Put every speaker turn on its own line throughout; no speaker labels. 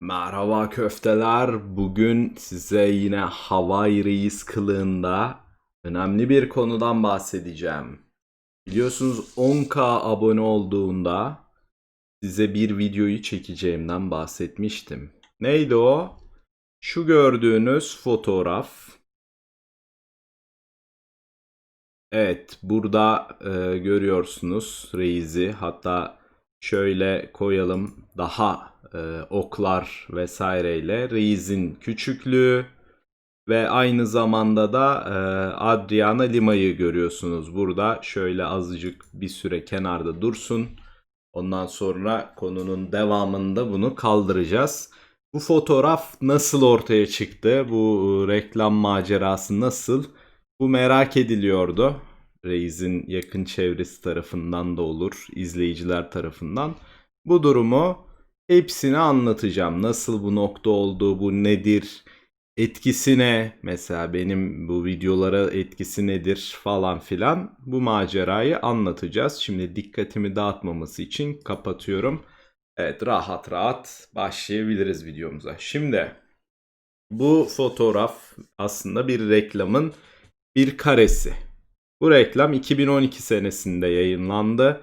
Merhaba köfteler. Bugün size yine Havai Reis kılığında önemli bir konudan bahsedeceğim. Biliyorsunuz 10k abone olduğunda size bir videoyu çekeceğimden bahsetmiştim. Neydi o? Şu gördüğünüz fotoğraf. Evet, burada e, görüyorsunuz Reis'i. Hatta şöyle koyalım daha e, oklar vesaireyle Reis'in küçüklüğü ve aynı zamanda da e, Adriana Lima'yı görüyorsunuz burada. Şöyle azıcık bir süre kenarda dursun. Ondan sonra konunun devamında bunu kaldıracağız. Bu fotoğraf nasıl ortaya çıktı? Bu e, reklam macerası nasıl? Bu merak ediliyordu. Reis'in yakın çevresi tarafından da olur, izleyiciler tarafından. Bu durumu hepsini anlatacağım. Nasıl bu nokta oldu, bu nedir, etkisi ne? Mesela benim bu videolara etkisi nedir falan filan. Bu macerayı anlatacağız. Şimdi dikkatimi dağıtmaması için kapatıyorum. Evet rahat rahat başlayabiliriz videomuza. Şimdi bu fotoğraf aslında bir reklamın bir karesi. Bu reklam 2012 senesinde yayınlandı.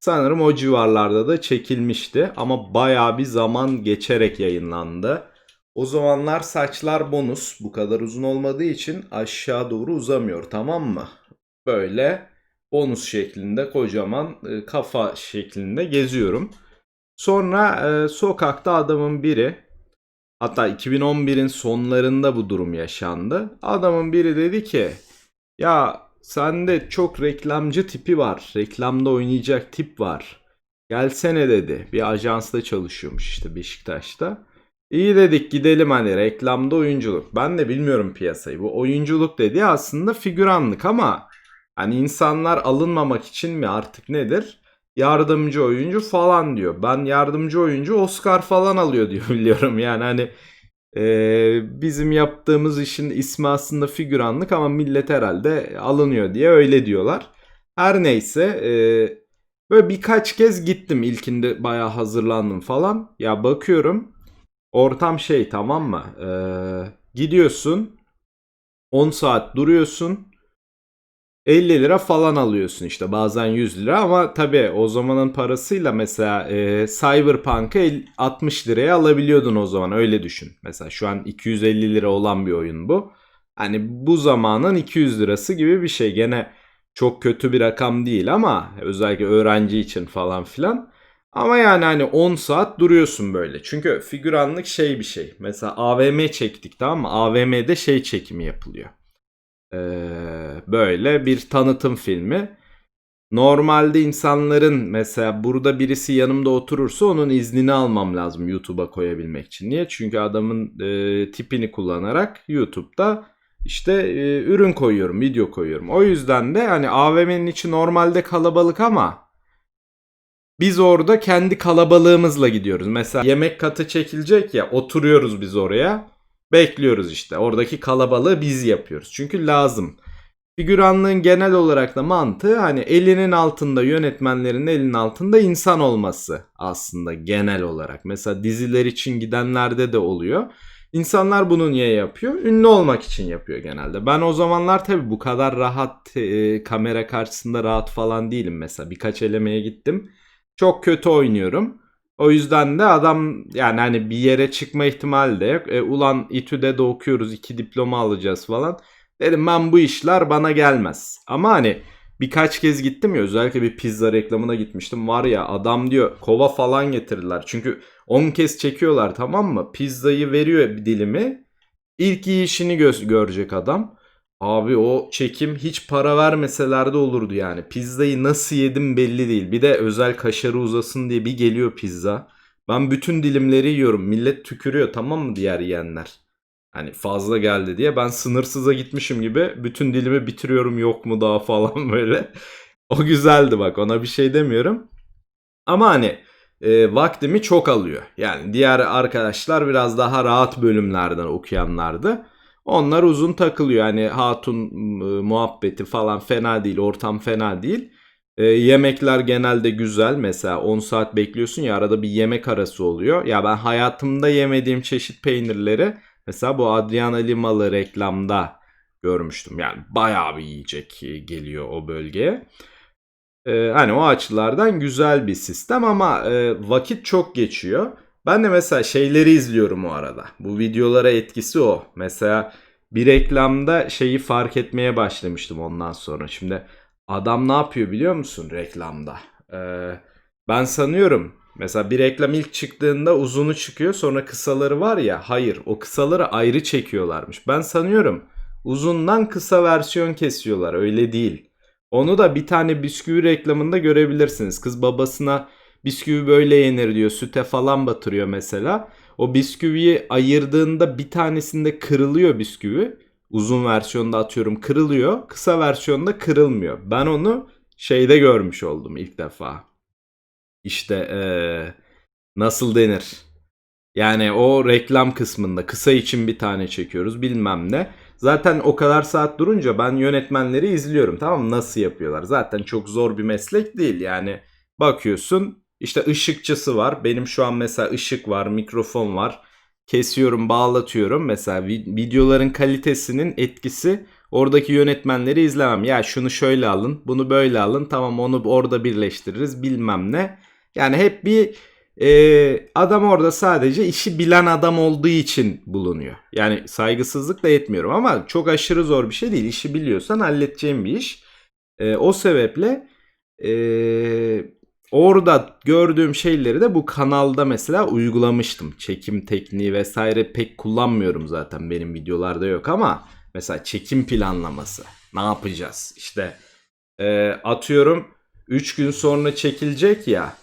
Sanırım o civarlarda da çekilmişti ama bayağı bir zaman geçerek yayınlandı. O zamanlar saçlar bonus bu kadar uzun olmadığı için aşağı doğru uzamıyor tamam mı? Böyle bonus şeklinde kocaman e, kafa şeklinde geziyorum. Sonra e, sokakta adamın biri hatta 2011'in sonlarında bu durum yaşandı. Adamın biri dedi ki ya sende çok reklamcı tipi var. Reklamda oynayacak tip var. Gelsene dedi. Bir ajansta çalışıyormuş işte Beşiktaş'ta. İyi dedik gidelim hani reklamda oyunculuk. Ben de bilmiyorum piyasayı. Bu oyunculuk dedi aslında figüranlık ama hani insanlar alınmamak için mi artık nedir? Yardımcı oyuncu falan diyor. Ben yardımcı oyuncu Oscar falan alıyor diyor biliyorum. Yani hani ee, bizim yaptığımız işin ismi aslında figüranlık ama millet herhalde alınıyor diye öyle diyorlar. Her neyse e, böyle birkaç kez gittim. İlkinde bayağı hazırlandım falan. Ya bakıyorum ortam şey tamam mı? Ee, gidiyorsun 10 saat duruyorsun 50 lira falan alıyorsun işte bazen 100 lira ama tabi o zamanın parasıyla mesela e, Cyberpunk'ı el- 60 liraya alabiliyordun o zaman öyle düşün. Mesela şu an 250 lira olan bir oyun bu. Hani bu zamanın 200 lirası gibi bir şey. Gene çok kötü bir rakam değil ama özellikle öğrenci için falan filan. Ama yani hani 10 saat duruyorsun böyle. Çünkü figüranlık şey bir şey. Mesela AVM çektik tamam mı? AVM'de şey çekimi yapılıyor. Ee, böyle bir tanıtım filmi. Normalde insanların mesela burada birisi yanımda oturursa onun iznini almam lazım YouTube'a koyabilmek için. Niye? Çünkü adamın e, tipini kullanarak YouTube'da işte e, ürün koyuyorum, video koyuyorum. O yüzden de hani AVM'nin içi normalde kalabalık ama biz orada kendi kalabalığımızla gidiyoruz. Mesela yemek katı çekilecek ya oturuyoruz biz oraya. Bekliyoruz işte. Oradaki kalabalığı biz yapıyoruz. Çünkü lazım. Figüranlığın genel olarak da mantığı hani elinin altında yönetmenlerin elinin altında insan olması aslında genel olarak. Mesela diziler için gidenlerde de oluyor. İnsanlar bunu niye yapıyor? Ünlü olmak için yapıyor genelde. Ben o zamanlar tabii bu kadar rahat e, kamera karşısında rahat falan değilim mesela. Birkaç elemeye gittim. Çok kötü oynuyorum. O yüzden de adam yani hani bir yere çıkma ihtimali de yok. E, ulan İTÜ'de de okuyoruz iki diploma alacağız falan. Dedim ben bu işler bana gelmez. Ama hani birkaç kez gittim ya özellikle bir pizza reklamına gitmiştim. Var ya adam diyor kova falan getirdiler. Çünkü 10 kez çekiyorlar tamam mı? Pizzayı veriyor bir dilimi. İlk yiyişini gö- görecek adam. Abi o çekim hiç para vermeseler de olurdu yani. Pizzayı nasıl yedim belli değil. Bir de özel kaşarı uzasın diye bir geliyor pizza. Ben bütün dilimleri yiyorum. Millet tükürüyor tamam mı diğer yiyenler. Hani fazla geldi diye. Ben sınırsıza gitmişim gibi bütün dilimi bitiriyorum yok mu daha falan böyle. O güzeldi bak ona bir şey demiyorum. Ama hani e, vaktimi çok alıyor. Yani diğer arkadaşlar biraz daha rahat bölümlerden okuyanlardı. Onlar uzun takılıyor. Yani hatun e, muhabbeti falan fena değil. Ortam fena değil. E, yemekler genelde güzel. Mesela 10 saat bekliyorsun ya arada bir yemek arası oluyor. Ya ben hayatımda yemediğim çeşit peynirleri mesela bu Adriana Limalı reklamda görmüştüm. Yani bayağı bir yiyecek geliyor o bölgeye. E, hani o açılardan güzel bir sistem ama e, vakit çok geçiyor. Ben de mesela şeyleri izliyorum o arada. Bu videolara etkisi o. Mesela bir reklamda şeyi fark etmeye başlamıştım ondan sonra. Şimdi adam ne yapıyor biliyor musun reklamda? Ee, ben sanıyorum mesela bir reklam ilk çıktığında uzunu çıkıyor sonra kısaları var ya hayır o kısaları ayrı çekiyorlarmış. Ben sanıyorum uzundan kısa versiyon kesiyorlar öyle değil. Onu da bir tane bisküvi reklamında görebilirsiniz. Kız babasına bisküvi böyle yenir diyor. Süte falan batırıyor mesela. O bisküviyi ayırdığında bir tanesinde kırılıyor bisküvi. Uzun versiyonda atıyorum kırılıyor. Kısa versiyonda kırılmıyor. Ben onu şeyde görmüş oldum ilk defa. İşte eee, nasıl denir? Yani o reklam kısmında kısa için bir tane çekiyoruz bilmem ne. Zaten o kadar saat durunca ben yönetmenleri izliyorum tamam mı? Nasıl yapıyorlar? Zaten çok zor bir meslek değil yani. Bakıyorsun işte ışıkçısı var. Benim şu an mesela ışık var, mikrofon var. Kesiyorum, bağlatıyorum. Mesela vi- videoların kalitesinin etkisi oradaki yönetmenleri izlemem. Ya şunu şöyle alın, bunu böyle alın. Tamam onu orada birleştiririz bilmem ne. Yani hep bir e, adam orada sadece işi bilen adam olduğu için bulunuyor. Yani saygısızlık da etmiyorum ama çok aşırı zor bir şey değil. İşi biliyorsan halledeceğim bir iş. E, o sebeple e, orada gördüğüm şeyleri de bu kanalda mesela uygulamıştım. Çekim tekniği vesaire pek kullanmıyorum zaten benim videolarda yok ama mesela çekim planlaması ne yapacağız? İşte e, atıyorum 3 gün sonra çekilecek ya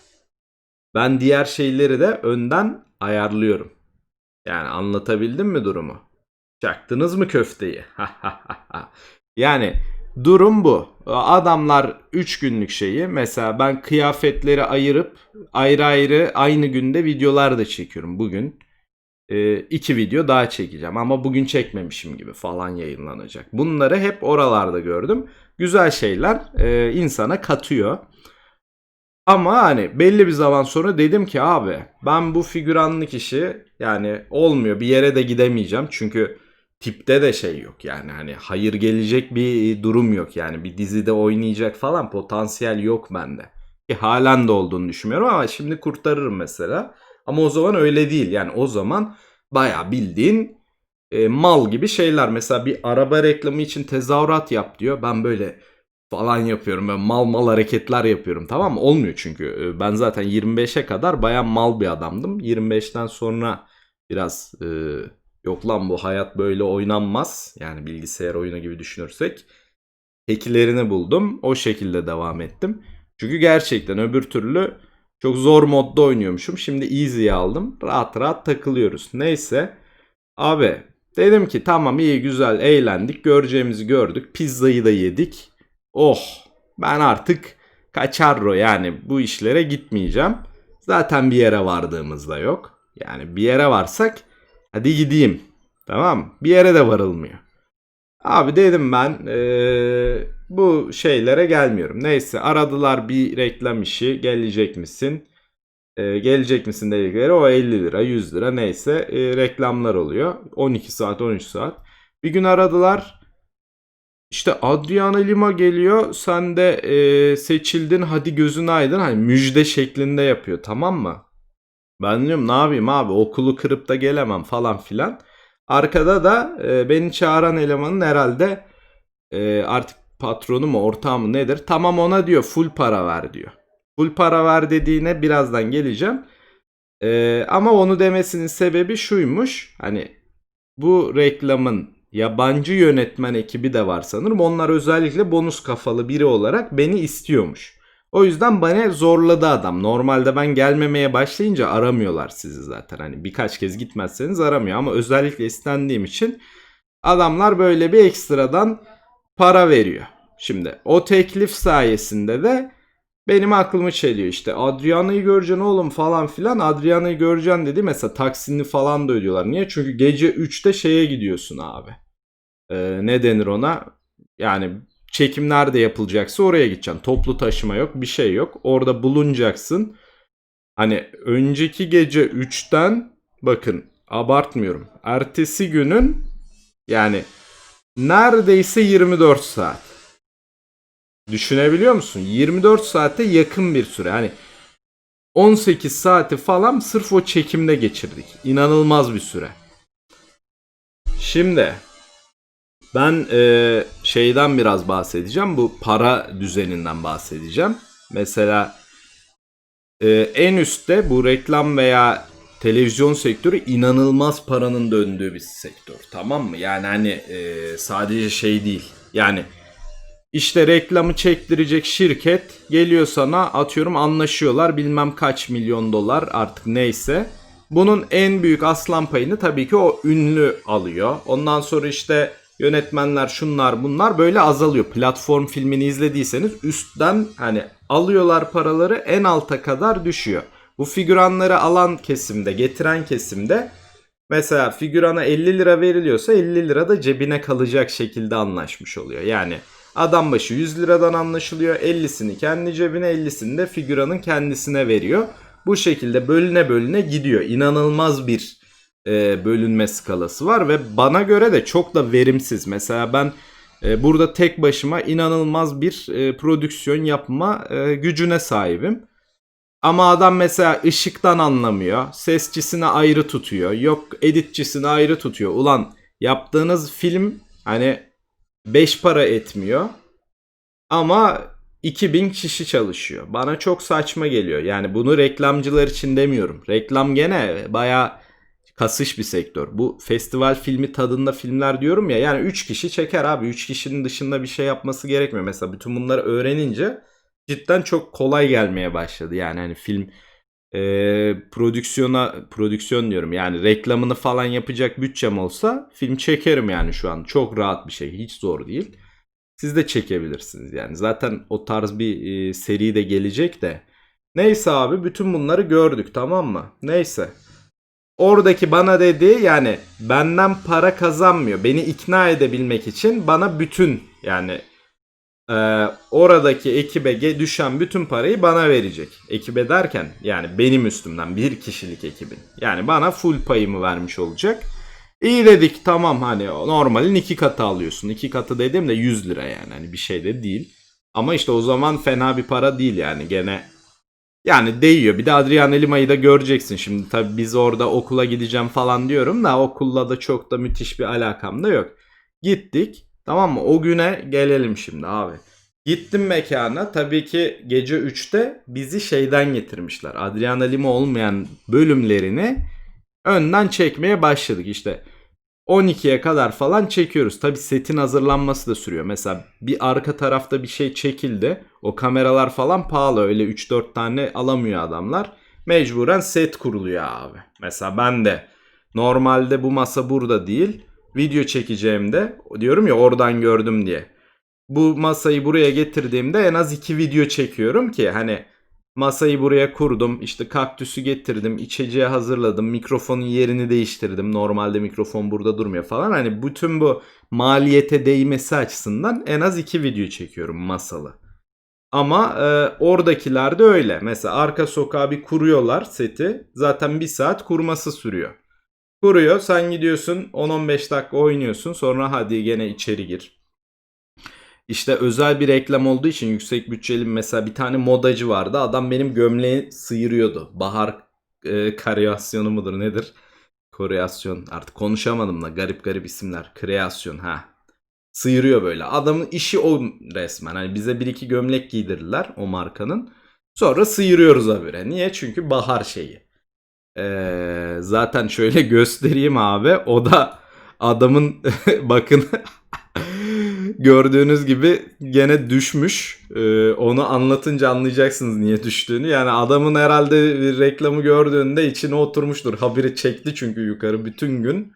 ben diğer şeyleri de önden ayarlıyorum. Yani anlatabildim mi durumu? Çaktınız mı köfteyi? yani durum bu. Adamlar 3 günlük şeyi mesela ben kıyafetleri ayırıp ayrı ayrı aynı günde videolar da çekiyorum. Bugün e, iki video daha çekeceğim ama bugün çekmemişim gibi falan yayınlanacak. Bunları hep oralarda gördüm. Güzel şeyler e, insana katıyor. Ama hani belli bir zaman sonra dedim ki abi ben bu figüranlık işi yani olmuyor bir yere de gidemeyeceğim. Çünkü tipte de şey yok yani hani hayır gelecek bir durum yok yani bir dizide oynayacak falan potansiyel yok bende. Ki halen de olduğunu düşünmüyorum ama şimdi kurtarırım mesela. Ama o zaman öyle değil yani o zaman baya bildiğin e, mal gibi şeyler. Mesela bir araba reklamı için tezahürat yap diyor. Ben böyle falan yapıyorum. Ben mal mal hareketler yapıyorum tamam mı? Olmuyor çünkü. Ee, Ben zaten 25'e kadar baya mal bir adamdım. 25'ten sonra biraz e, yok lan bu hayat böyle oynanmaz. Yani bilgisayar oyunu gibi düşünürsek. Hekilerini buldum. O şekilde devam ettim. Çünkü gerçekten öbür türlü çok zor modda oynuyormuşum. Şimdi easy'yi aldım. Rahat rahat takılıyoruz. Neyse. Abi dedim ki tamam iyi güzel eğlendik. Göreceğimizi gördük. Pizzayı da yedik. Oh ben artık kaçarro yani bu işlere gitmeyeceğim. Zaten bir yere vardığımızda yok. Yani bir yere varsak hadi gideyim. Tamam bir yere de varılmıyor. Abi dedim ben eee, bu şeylere gelmiyorum. Neyse aradılar bir reklam işi gelecek misin? Eee, gelecek misin dedikleri o 50 lira 100 lira neyse eee, reklamlar oluyor. 12 saat 13 saat. Bir gün aradılar. İşte Adriana Lima geliyor. Sen de eee, seçildin. Hadi gözün aydın. Hani müjde şeklinde yapıyor. Tamam mı? Ben diyorum ne yapayım abi okulu kırıp da gelemem falan filan. Arkada da e, beni çağıran elemanın herhalde e, artık patronu mu ortağı mı nedir? Tamam ona diyor full para ver diyor. Full para ver dediğine birazdan geleceğim. E, ama onu demesinin sebebi şuymuş. Hani bu reklamın yabancı yönetmen ekibi de var sanırım. Onlar özellikle bonus kafalı biri olarak beni istiyormuş. O yüzden bana zorladı adam. Normalde ben gelmemeye başlayınca aramıyorlar sizi zaten. Hani birkaç kez gitmezseniz aramıyor ama özellikle istendiğim için adamlar böyle bir ekstradan para veriyor. Şimdi o teklif sayesinde de benim aklımı çeliyor işte Adriana'yı göreceksin oğlum falan filan Adriana'yı göreceksin dedi mesela taksini falan da ödüyorlar. Niye? Çünkü gece 3'te şeye gidiyorsun abi. Ee, ne denir ona? Yani çekim nerede yapılacaksa oraya gideceksin. Toplu taşıma yok, bir şey yok. Orada bulunacaksın. Hani önceki gece 3'ten bakın abartmıyorum. Ertesi günün yani neredeyse 24 saat. Düşünebiliyor musun? 24 saate yakın bir süre. Hani 18 saati falan sırf o çekimde geçirdik. İnanılmaz bir süre. Şimdi ben e, şeyden biraz bahsedeceğim. Bu para düzeninden bahsedeceğim. Mesela e, en üstte bu reklam veya televizyon sektörü inanılmaz paranın döndüğü bir sektör. Tamam mı? Yani hani e, sadece şey değil. Yani işte reklamı çektirecek şirket geliyor sana atıyorum anlaşıyorlar bilmem kaç milyon dolar artık neyse. Bunun en büyük aslan payını tabii ki o ünlü alıyor. Ondan sonra işte yönetmenler şunlar bunlar böyle azalıyor. Platform filmini izlediyseniz üstten hani alıyorlar paraları en alta kadar düşüyor. Bu figüranları alan kesimde getiren kesimde mesela figürana 50 lira veriliyorsa 50 lira da cebine kalacak şekilde anlaşmış oluyor. Yani adam başı 100 liradan anlaşılıyor 50'sini kendi cebine 50'sini de figüranın kendisine veriyor. Bu şekilde bölüne bölüne gidiyor. İnanılmaz bir e, bölünme skalası var ve bana göre de çok da verimsiz. Mesela ben e, burada tek başıma inanılmaz bir e, prodüksiyon yapma e, gücüne sahibim. Ama adam mesela ışıktan anlamıyor. Sesçisini ayrı tutuyor. Yok editçisini ayrı tutuyor. Ulan yaptığınız film hani 5 para etmiyor. Ama 2000 kişi çalışıyor. Bana çok saçma geliyor. Yani bunu reklamcılar için demiyorum. Reklam gene baya kasış bir sektör. Bu festival filmi tadında filmler diyorum ya. Yani 3 kişi çeker abi. 3 kişinin dışında bir şey yapması gerekmiyor. Mesela bütün bunları öğrenince cidden çok kolay gelmeye başladı. Yani hani film e, prodüksiyona prodüksiyon diyorum. Yani reklamını falan yapacak bütçem olsa film çekerim yani şu an. Çok rahat bir şey. Hiç zor değil. Siz de çekebilirsiniz yani. Zaten o tarz bir e, seri de gelecek de. Neyse abi bütün bunları gördük tamam mı? Neyse. Oradaki bana dedi yani benden para kazanmıyor. Beni ikna edebilmek için bana bütün yani e, oradaki ekibe düşen bütün parayı bana verecek. Ekibe derken yani benim üstümden bir kişilik ekibin. Yani bana full payımı vermiş olacak. İyi dedik tamam hani normalin iki katı alıyorsun. İki katı dedim de 100 lira yani hani bir şey de değil. Ama işte o zaman fena bir para değil yani gene yani değiyor. Bir de Adrian Lima'yı da göreceksin şimdi. Tabi biz orada okula gideceğim falan diyorum da okulla da çok da müthiş bir alakam da yok. Gittik. Tamam mı? O güne gelelim şimdi abi. Gittim mekana. Tabii ki gece 3'te bizi şeyden getirmişler. Adriana Lima olmayan bölümlerini önden çekmeye başladık. İşte 12'ye kadar falan çekiyoruz. Tabi setin hazırlanması da sürüyor. Mesela bir arka tarafta bir şey çekildi. O kameralar falan pahalı. Öyle 3-4 tane alamıyor adamlar. Mecburen set kuruluyor abi. Mesela ben de normalde bu masa burada değil. Video çekeceğimde diyorum ya oradan gördüm diye. Bu masayı buraya getirdiğimde en az 2 video çekiyorum ki hani Masayı buraya kurdum. işte kaktüsü getirdim. içeceği hazırladım. Mikrofonun yerini değiştirdim. Normalde mikrofon burada durmuyor falan. Hani bütün bu maliyete değmesi açısından en az iki video çekiyorum masalı. Ama e, oradakiler de öyle. Mesela arka sokağa bir kuruyorlar seti. Zaten bir saat kurması sürüyor. Kuruyor. Sen gidiyorsun 10-15 dakika oynuyorsun. Sonra hadi gene içeri gir. İşte özel bir reklam olduğu için yüksek bütçeli mesela bir tane modacı vardı. Adam benim gömleği sıyırıyordu. Bahar e, karyasyonu mudur nedir? Koreasyon artık konuşamadım da garip garip isimler. Kreasyon ha. Sıyırıyor böyle. Adamın işi o resmen. Hani bize bir iki gömlek giydirdiler o markanın. Sonra sıyırıyoruz habire. Niye? Çünkü bahar şeyi. Ee, zaten şöyle göstereyim abi. O da adamın bakın Gördüğünüz gibi gene düşmüş. Ee, onu anlatınca anlayacaksınız niye düştüğünü. Yani adamın herhalde bir reklamı gördüğünde içine oturmuştur. Haberi çekti çünkü yukarı bütün gün.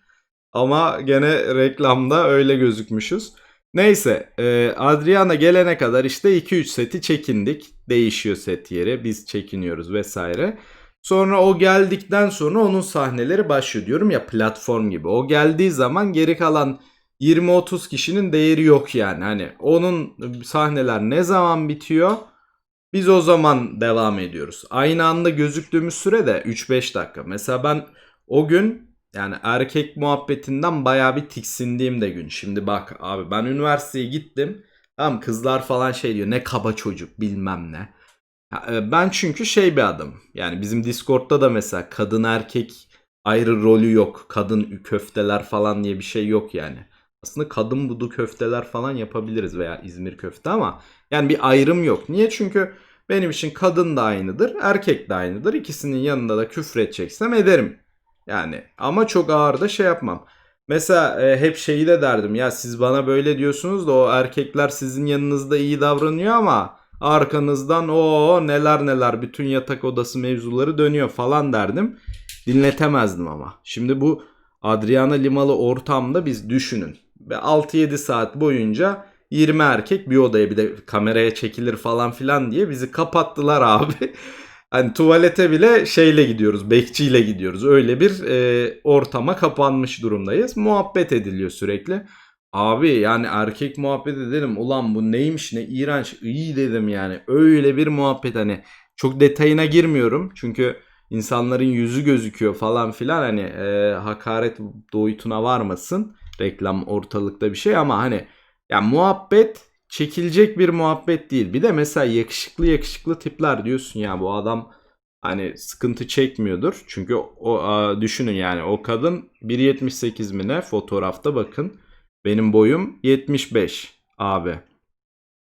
Ama gene reklamda öyle gözükmüşüz. Neyse e, Adriana gelene kadar işte 2-3 seti çekindik. Değişiyor set yeri biz çekiniyoruz vesaire. Sonra o geldikten sonra onun sahneleri başlıyor diyorum ya platform gibi. O geldiği zaman geri kalan 20-30 kişinin değeri yok yani. Hani onun sahneler ne zaman bitiyor? Biz o zaman devam ediyoruz. Aynı anda gözüktüğümüz süre de 3-5 dakika. Mesela ben o gün yani erkek muhabbetinden bayağı bir tiksindiğim de gün. Şimdi bak abi ben üniversiteye gittim. Tamam kızlar falan şey diyor ne kaba çocuk bilmem ne. E, Ben çünkü şey bir adam. Yani bizim Discord'da da mesela kadın erkek ayrı rolü yok. Kadın köfteler falan diye bir şey yok yani. Aslında kadın budu köfteler falan yapabiliriz veya İzmir köfte ama yani bir ayrım yok. Niye? Çünkü benim için kadın da aynıdır, erkek de aynıdır. İkisinin yanında da küfür edeceksem ederim. Yani ama çok ağır da şey yapmam. Mesela e, hep şeyi de derdim ya siz bana böyle diyorsunuz da o erkekler sizin yanınızda iyi davranıyor ama arkanızdan o neler neler bütün yatak odası mevzuları dönüyor falan derdim. Dinletemezdim ama. Şimdi bu Adriana Limalı ortamda biz düşünün. Ve 6-7 saat boyunca 20 erkek bir odaya bir de kameraya çekilir falan filan diye bizi kapattılar abi. Hani tuvalete bile şeyle gidiyoruz, bekçiyle gidiyoruz. Öyle bir e, ortama kapanmış durumdayız. Muhabbet ediliyor sürekli. Abi yani erkek muhabbet edelim. Ulan bu neymiş ne iğrenç. iyi dedim yani. Öyle bir muhabbet hani. Çok detayına girmiyorum. Çünkü insanların yüzü gözüküyor falan filan. Hani e, hakaret boyutuna varmasın. Reklam ortalıkta bir şey ama hani ya muhabbet çekilecek bir muhabbet değil. Bir de mesela yakışıklı yakışıklı tipler diyorsun ya bu adam hani sıkıntı çekmiyordur. Çünkü o düşünün yani o kadın 1.78 mi ne fotoğrafta bakın. Benim boyum 75 abi.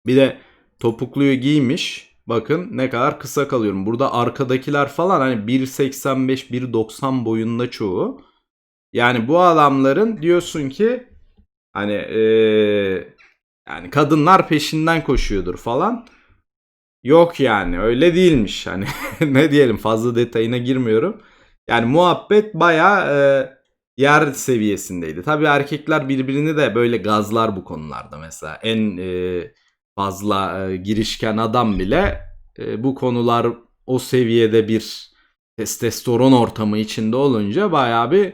Bir de topukluyu giymiş. Bakın ne kadar kısa kalıyorum. Burada arkadakiler falan hani 1.85 1.90 boyunda çoğu. Yani bu adamların diyorsun ki hani eee yani kadınlar peşinden koşuyordur falan. Yok yani öyle değilmiş. Hani ne diyelim fazla detayına girmiyorum. Yani muhabbet baya yer seviyesindeydi. Tabii erkekler birbirini de böyle gazlar bu konularda mesela. En e, fazla e, girişken adam bile e, bu konular o seviyede bir testosteron ortamı içinde olunca baya bir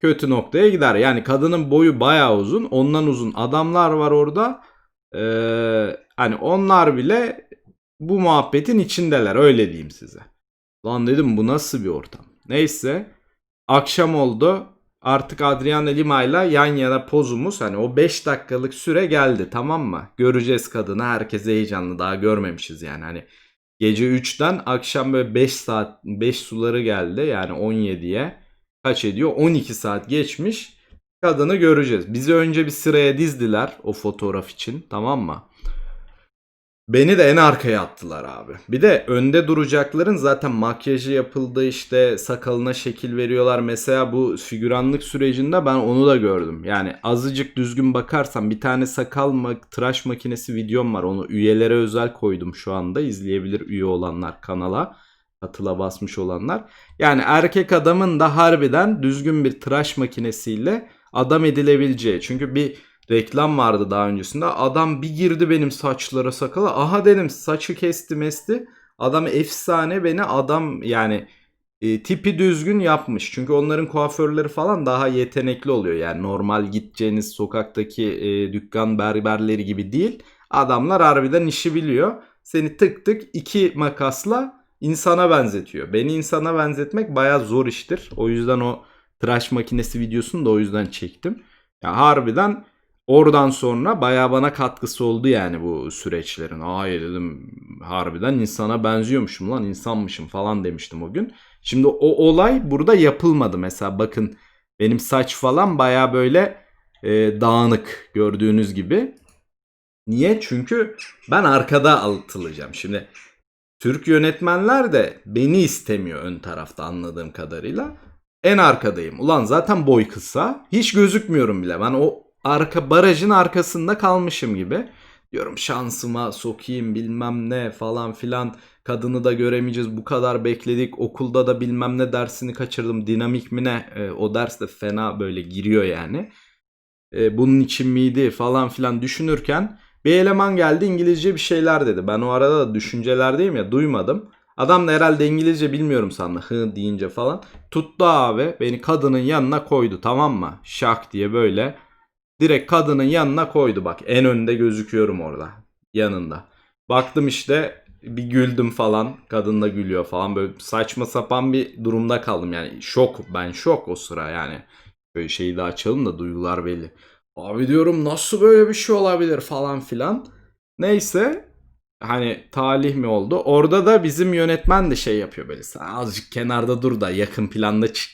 kötü noktaya gider. Yani kadının boyu baya uzun. Ondan uzun adamlar var orada. Ee, hani onlar bile bu muhabbetin içindeler öyle diyeyim size. Lan dedim bu nasıl bir ortam. Neyse akşam oldu. Artık Adriana Lima ile yan yana pozumuz hani o 5 dakikalık süre geldi tamam mı? Göreceğiz kadını herkes heyecanlı daha görmemişiz yani hani gece 3'ten akşam böyle 5 saat 5 suları geldi yani 17'ye kaç ediyor 12 saat geçmiş kadını göreceğiz. Bizi önce bir sıraya dizdiler o fotoğraf için tamam mı? Beni de en arkaya attılar abi. Bir de önde duracakların zaten makyajı yapıldı işte sakalına şekil veriyorlar. Mesela bu figüranlık sürecinde ben onu da gördüm. Yani azıcık düzgün bakarsam bir tane sakal ma- tıraş makinesi videom var. Onu üyelere özel koydum şu anda. İzleyebilir üye olanlar kanala. Katıla basmış olanlar. Yani erkek adamın da harbiden düzgün bir tıraş makinesiyle adam edilebileceği. Çünkü bir reklam vardı daha öncesinde. Adam bir girdi benim saçlara sakala. Aha dedim saçı kesti mesti. Adam efsane beni adam yani e, tipi düzgün yapmış. Çünkü onların kuaförleri falan daha yetenekli oluyor. Yani normal gideceğiniz sokaktaki e, dükkan berberleri gibi değil. Adamlar harbiden işi biliyor. Seni tık tık iki makasla insana benzetiyor. Beni insana benzetmek baya zor iştir. O yüzden o tıraş makinesi videosunu da o yüzden çektim. Ya harbiden oradan sonra baya bana katkısı oldu yani bu süreçlerin. Ay dedim harbiden insana benziyormuşum lan insanmışım falan demiştim o gün. Şimdi o olay burada yapılmadı mesela bakın benim saç falan baya böyle e, dağınık gördüğünüz gibi. Niye? Çünkü ben arkada atılacağım. Şimdi Türk yönetmenler de beni istemiyor ön tarafta anladığım kadarıyla. En arkadayım. Ulan zaten boy kısa. Hiç gözükmüyorum bile. Ben o arka barajın arkasında kalmışım gibi. Diyorum şansıma sokayım bilmem ne falan filan. Kadını da göremeyeceğiz. Bu kadar bekledik. Okulda da bilmem ne dersini kaçırdım. Dinamik mi ne? E, o ders de fena böyle giriyor yani. E, bunun için miydi falan filan düşünürken bir eleman geldi İngilizce bir şeyler dedi. Ben o arada da düşüncelerdeyim ya duymadım. Adam da herhalde İngilizce bilmiyorum sandı hı deyince falan. Tuttu abi beni kadının yanına koydu tamam mı? Şak diye böyle Direkt kadının yanına koydu bak. En önde gözüküyorum orada. Yanında. Baktım işte bir güldüm falan. Kadın da gülüyor falan. Böyle saçma sapan bir durumda kaldım. Yani şok. Ben şok o sıra yani. Böyle şeyi de açalım da duygular belli. Abi diyorum nasıl böyle bir şey olabilir falan filan. Neyse hani talih mi oldu? Orada da bizim yönetmen de şey yapıyor böyle. Sen azıcık kenarda dur da yakın planda çık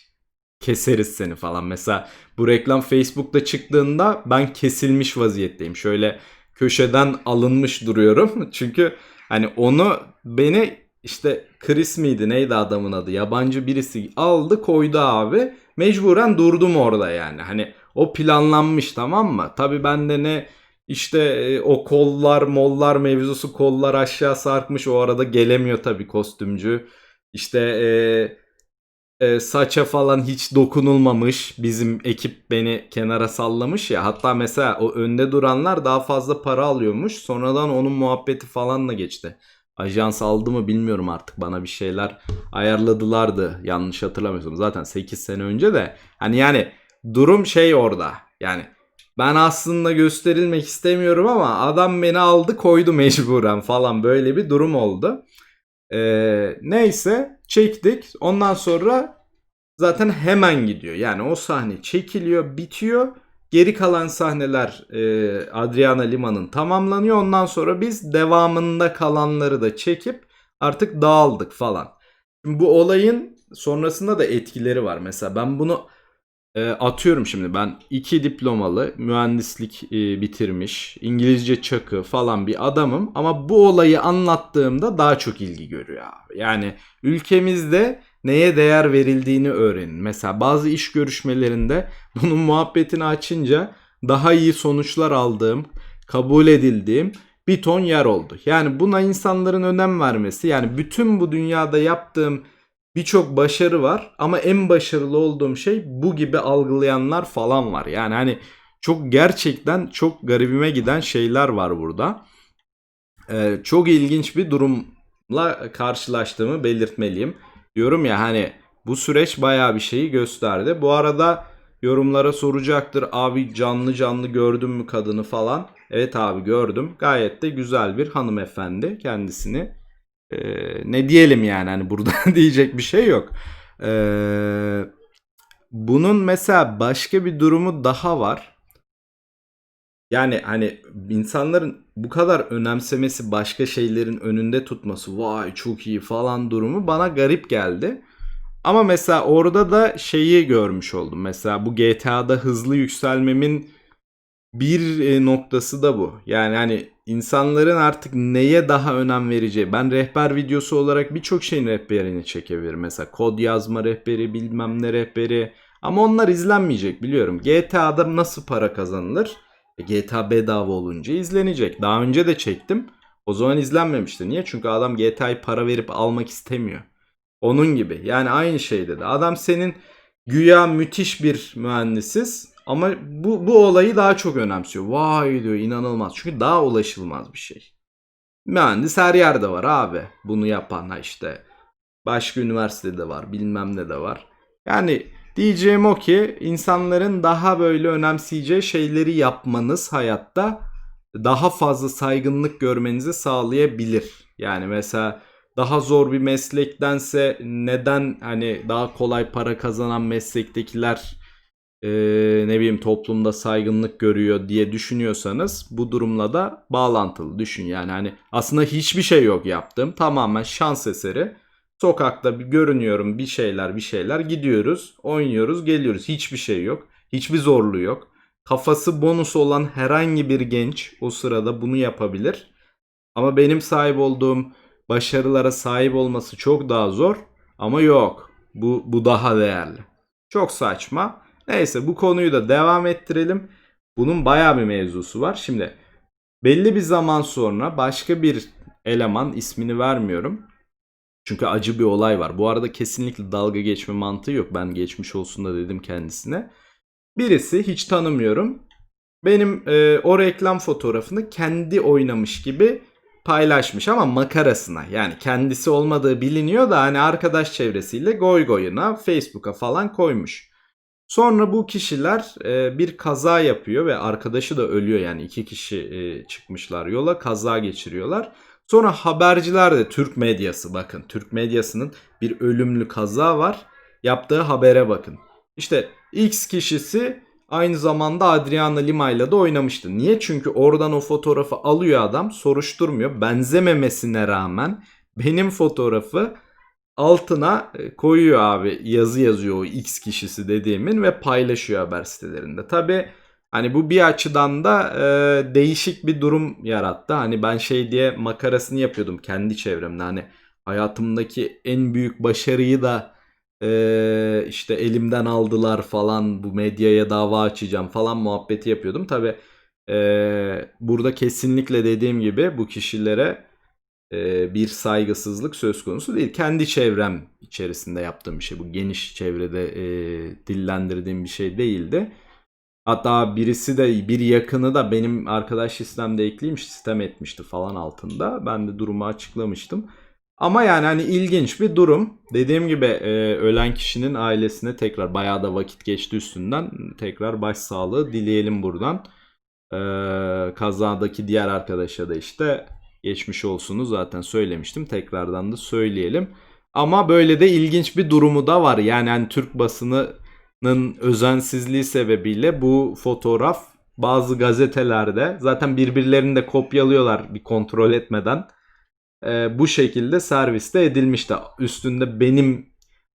keseriz seni falan. Mesela bu reklam Facebook'ta çıktığında ben kesilmiş vaziyetteyim. Şöyle köşeden alınmış duruyorum. Çünkü hani onu beni işte Chris miydi neydi adamın adı yabancı birisi aldı koydu abi. Mecburen durdum orada yani. Hani o planlanmış tamam mı? Tabii ben de ne işte e, o kollar mollar mevzusu kollar aşağı sarkmış o arada gelemiyor tabii kostümcü. İşte eee e, saça falan hiç dokunulmamış. Bizim ekip beni kenara sallamış ya. Hatta mesela o önde duranlar daha fazla para alıyormuş. Sonradan onun muhabbeti falanla geçti. Ajans aldı mı bilmiyorum artık. Bana bir şeyler ayarladılardı. Yanlış hatırlamıyorsam. Zaten 8 sene önce de. Hani yani durum şey orada. Yani ben aslında gösterilmek istemiyorum ama adam beni aldı koydu mecburen falan böyle bir durum oldu. Ee, neyse çektik. Ondan sonra zaten hemen gidiyor. Yani o sahne çekiliyor, bitiyor. Geri kalan sahneler e, Adriana Lima'nın tamamlanıyor. Ondan sonra biz devamında kalanları da çekip artık dağıldık falan. Şimdi bu olayın sonrasında da etkileri var. Mesela ben bunu e, atıyorum şimdi ben iki diplomalı mühendislik e, bitirmiş İngilizce çakı falan bir adamım ama bu olayı anlattığımda daha çok ilgi görüyor abi. Yani ülkemizde neye değer verildiğini öğrenin. Mesela bazı iş görüşmelerinde bunun muhabbetini açınca daha iyi sonuçlar aldığım, kabul edildiğim bir ton yer oldu. Yani buna insanların önem vermesi yani bütün bu dünyada yaptığım birçok başarı var ama en başarılı olduğum şey bu gibi algılayanlar falan var. Yani hani çok gerçekten çok garibime giden şeyler var burada. Ee, çok ilginç bir durumla karşılaştığımı belirtmeliyim. Diyorum ya hani bu süreç bayağı bir şeyi gösterdi. Bu arada yorumlara soracaktır abi canlı canlı gördün mü kadını falan. Evet abi gördüm. Gayet de güzel bir hanımefendi kendisini ee, ne diyelim yani hani burada diyecek bir şey yok. Ee, bunun mesela başka bir durumu daha var. Yani hani insanların bu kadar önemsemesi başka şeylerin önünde tutması vay çok iyi falan durumu bana garip geldi. Ama mesela orada da şeyi görmüş oldum. Mesela bu GTA'da hızlı yükselmemin bir e, noktası da bu. Yani hani insanların artık neye daha önem vereceği. Ben rehber videosu olarak birçok şeyin rehberini çekebilirim. Mesela kod yazma rehberi, bilmem ne rehberi. Ama onlar izlenmeyecek biliyorum. GTA'da nasıl para kazanılır? E, GTA bedava olunca izlenecek. Daha önce de çektim. O zaman izlenmemişti. Niye? Çünkü adam GTA'yı para verip almak istemiyor. Onun gibi. Yani aynı şey dedi. Adam senin güya müthiş bir mühendisiz ama bu, bu olayı daha çok önemsiyor. Vay diyor inanılmaz. Çünkü daha ulaşılmaz bir şey. Mühendis her yerde var abi. Bunu yapan işte. Başka üniversitede var. Bilmem ne de var. Yani diyeceğim o ki insanların daha böyle önemseyeceği şeyleri yapmanız hayatta daha fazla saygınlık görmenizi sağlayabilir. Yani mesela daha zor bir meslektense neden hani daha kolay para kazanan meslektekiler e, ne bileyim toplumda saygınlık görüyor diye düşünüyorsanız bu durumla da bağlantılı düşün. Yani hani aslında hiçbir şey yok yaptım. Tamamen şans eseri. Sokakta bir görünüyorum bir şeyler bir şeyler gidiyoruz, oynuyoruz, geliyoruz. Hiçbir şey yok. Hiçbir zorluğu yok. Kafası bonus olan herhangi bir genç o sırada bunu yapabilir. Ama benim sahip olduğum başarılara sahip olması çok daha zor ama yok. Bu bu daha değerli. Çok saçma. Neyse bu konuyu da devam ettirelim. Bunun bayağı bir mevzusu var. Şimdi belli bir zaman sonra başka bir eleman ismini vermiyorum. Çünkü acı bir olay var. Bu arada kesinlikle dalga geçme mantığı yok. Ben geçmiş olsun da dedim kendisine. Birisi hiç tanımıyorum. Benim e, o reklam fotoğrafını kendi oynamış gibi paylaşmış ama makarasına. Yani kendisi olmadığı biliniyor da hani arkadaş çevresiyle goy goyuna Facebook'a falan koymuş. Sonra bu kişiler e, bir kaza yapıyor ve arkadaşı da ölüyor yani iki kişi e, çıkmışlar yola kaza geçiriyorlar. Sonra haberciler de Türk medyası bakın Türk medyasının bir ölümlü kaza var yaptığı habere bakın. İşte X kişisi aynı zamanda Adriana Lima ile de oynamıştı. Niye? Çünkü oradan o fotoğrafı alıyor adam soruşturmuyor benzememesine rağmen benim fotoğrafı altına e, koyuyor abi yazı yazıyor o X kişisi dediğimin ve paylaşıyor haber sitelerinde. Tabi hani bu bir açıdan da e, değişik bir durum yarattı. Hani ben şey diye makarasını yapıyordum kendi çevremde hani hayatımdaki en büyük başarıyı da e, işte elimden aldılar falan bu medyaya dava açacağım falan muhabbeti yapıyordum. Tabi burada kesinlikle dediğim gibi bu kişilere e, bir saygısızlık söz konusu değil. Kendi çevrem içerisinde yaptığım bir şey. Bu geniş çevrede e, dillendirdiğim bir şey değildi. Hatta birisi de bir yakını da benim arkadaş listemde ekleymiş sistem etmişti falan altında. Ben de durumu açıklamıştım. Ama yani hani ilginç bir durum. Dediğim gibi e, ölen kişinin ailesine tekrar bayağı da vakit geçti üstünden. Tekrar başsağlığı dileyelim buradan. E, kazadaki diğer arkadaşa da işte geçmiş olsunu zaten söylemiştim. Tekrardan da söyleyelim. Ama böyle de ilginç bir durumu da var. Yani hani Türk basınının özensizliği sebebiyle bu fotoğraf bazı gazetelerde zaten birbirlerini de kopyalıyorlar bir kontrol etmeden. Ee, bu şekilde serviste edilmişti. Üstünde benim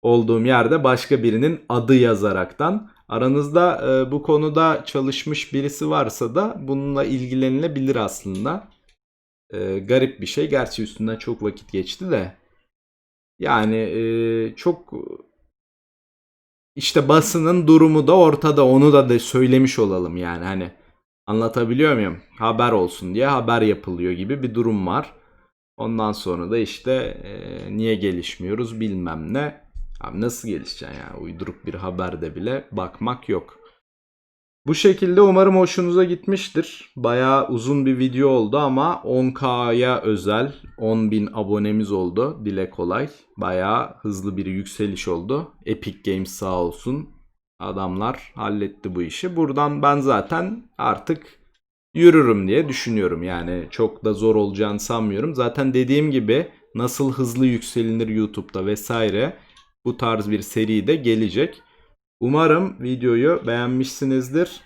olduğum yerde başka birinin adı yazaraktan. Aranızda e, bu konuda çalışmış birisi varsa da bununla ilgilenilebilir aslında. E, garip bir şey. Gerçi üstünden çok vakit geçti de. Yani e, çok işte basının durumu da ortada. Onu da de söylemiş olalım yani hani anlatabiliyor muyum? Haber olsun diye haber yapılıyor gibi bir durum var. Ondan sonra da işte e, niye gelişmiyoruz bilmem ne. Abi nasıl gelişeceksin ya? Uyduruk bir haberde bile bakmak yok. Bu şekilde umarım hoşunuza gitmiştir. Bayağı uzun bir video oldu ama 10K'ya özel 10.000 abonemiz oldu. Dile kolay. Bayağı hızlı bir yükseliş oldu. Epic Games sağ olsun. Adamlar halletti bu işi. Buradan ben zaten artık yürürüm diye düşünüyorum. Yani çok da zor olacağını sanmıyorum. Zaten dediğim gibi nasıl hızlı yükselinir YouTube'da vesaire bu tarz bir seri de gelecek. Umarım videoyu beğenmişsinizdir.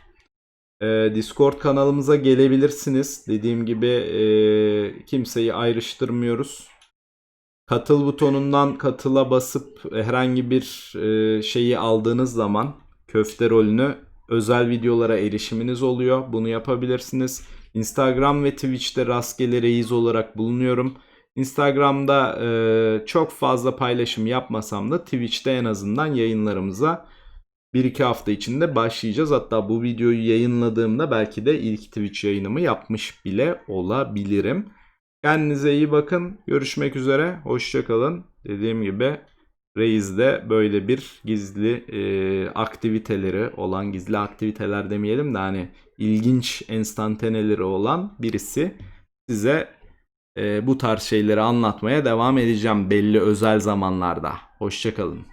Ee, Discord kanalımıza gelebilirsiniz. Dediğim gibi e, kimseyi ayrıştırmıyoruz. Katıl butonundan katıla basıp herhangi bir e, şeyi aldığınız zaman köfte rolünü özel videolara erişiminiz oluyor. Bunu yapabilirsiniz. Instagram ve Twitch'te rastgele reis olarak bulunuyorum. Instagram'da e, çok fazla paylaşım yapmasam da Twitch'te en azından yayınlarımıza 1-2 hafta içinde başlayacağız. Hatta bu videoyu yayınladığımda belki de ilk Twitch yayınımı yapmış bile olabilirim. Kendinize iyi bakın. Görüşmek üzere. Hoşçakalın. Dediğim gibi Reis'de böyle bir gizli e, aktiviteleri olan gizli aktiviteler demeyelim de hani ilginç enstantaneleri olan birisi size e, bu tarz şeyleri anlatmaya devam edeceğim belli özel zamanlarda. Hoşçakalın.